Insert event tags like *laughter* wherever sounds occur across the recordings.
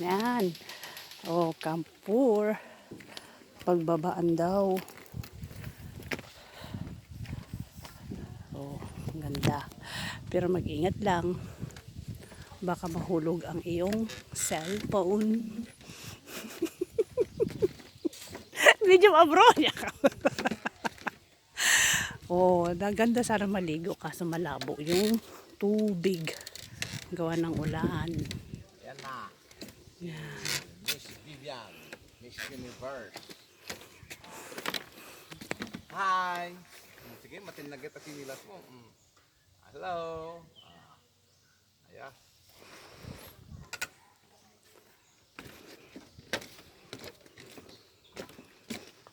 Yan. Oh, kampur. Pagbabaan daw. Oh, ang ganda. Pero mag-ingat lang. Baka mahulog ang iyong cellphone. *laughs* Medyo abroad niya ka. *laughs* oh, ganda sana maligo kaso malabo yung tubig. Gawa ng ulan. Na. Miss Vivian. Miss Universe. Hi! Sige, matinagit at sinilas mo. Mm. Hello! Ah. Ayos.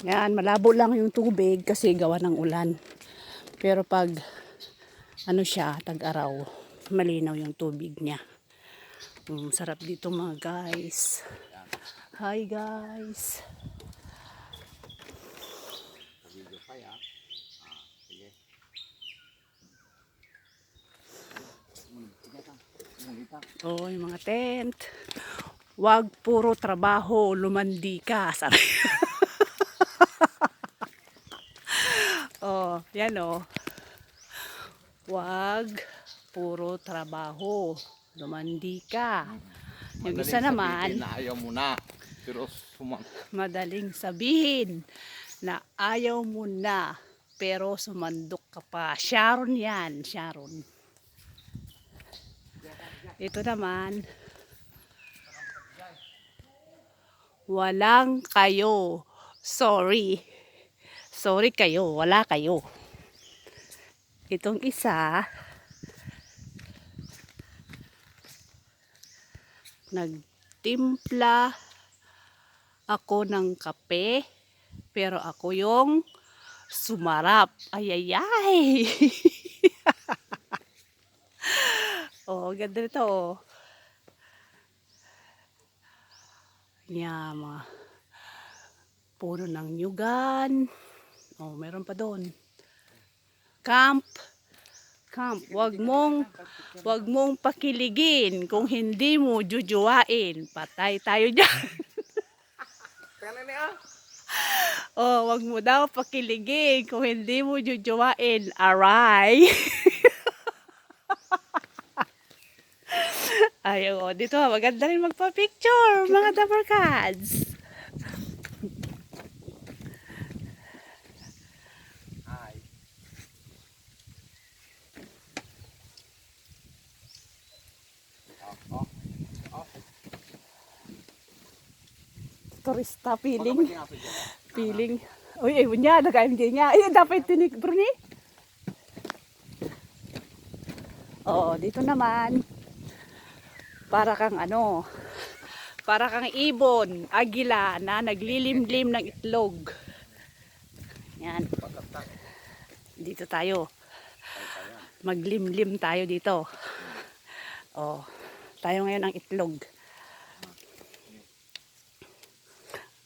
Yan, malabo lang yung tubig kasi gawa ng ulan. Pero pag ano siya, tag-araw, malinaw yung tubig niya. Mm, sarap dito mga guys. Hi guys. Oh, yung mga tent. Wag puro trabaho, lumandi ka. *laughs* Sabi. oh, yan oh. Wag puro trabaho, lumandi ka. Yung isa Madaling naman, sabihin na ayaw mo na. Pero sumang... madaling sabihin na ayaw mo na pero sumandok ka pa. Sharon yan, Sharon. Ito naman, walang kayo. Sorry. Sorry kayo, wala kayo. Itong isa, nagtimpla ako ng kape, pero ako yung sumarap. Ay, ay, ay. *laughs* oh, ganda nito, oh. Yan, mga ng nyugan. Oh, meron pa doon. Camp. Camp. Wag mong, wag mong pakiligin kung hindi mo jujuwain. Patay tayo dyan. *laughs* Oh, wag mo daw pakiligin kung hindi mo jujuwain. Aray. *laughs* Ay, oh, dito maganda rin magpa-picture, mga Dapper Cats. Hi. Oh, oh, oh. Turista dyan. Feeling. Uy, ay, niya, nag-MJ niya. Ay, dapat tinig, Bruni. Oo, dito naman. Para kang ano, para kang ibon, agila na naglilimlim ng itlog. Yan. Dito tayo. Maglimlim tayo dito. Oh, tayo ngayon ang itlog.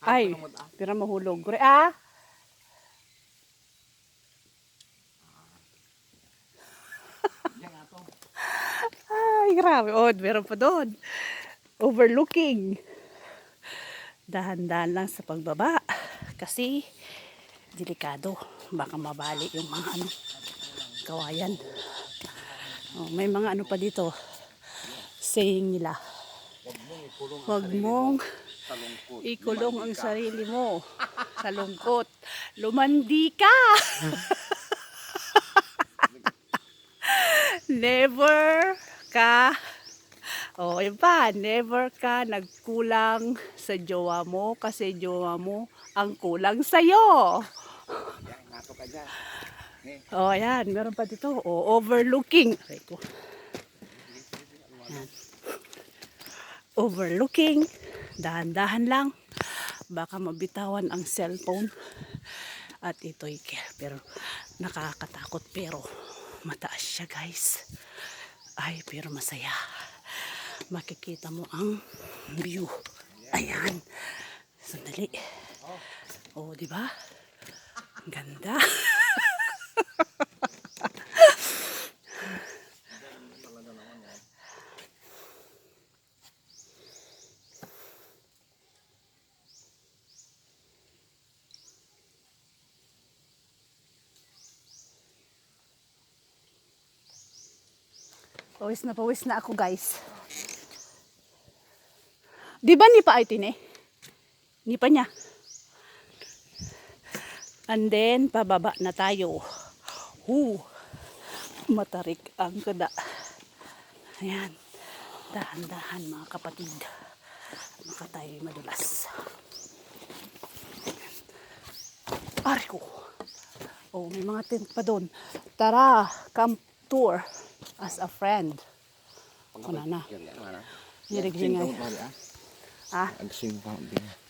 Ay, pira mahulog. Gure, ah! Ay, grabe. Oh, meron pa doon. Overlooking. Dahan-dahan lang sa pagbaba. Kasi, delikado. Baka mabali yung mga ano, kawayan. Oh, may mga ano pa dito. Saying nila. Huwag mong ikulong ang sarili mo sa lungkot. Lumandi ka! *laughs* never ka Oh, yun pa, never ka nagkulang sa jowa mo kasi jowa mo ang kulang sa'yo. Eh, Oh, ayan, meron pa dito. Oh, overlooking. Ayan. Overlooking. Dahan-dahan lang. Baka mabitawan ang cellphone. At ito'y. Pero nakakatakot pero mataas siya guys. Ay, pero masaya. Makikita mo ang view. Ayan. Sandali. Oh, di ba? Ganda. *laughs* Pawis na pawis na ako guys. Di ba ni pa ay tine? Ni pa niya. And then, pababa na tayo. Hoo! Matarik ang kada. Ayan. Dahan-dahan mga kapatid. Maka tayo madulas. Ari ko. Oh, may mga tent pa doon. Tara, camp tour as a friend. Ano na? Mahal, ah. Ang sing din.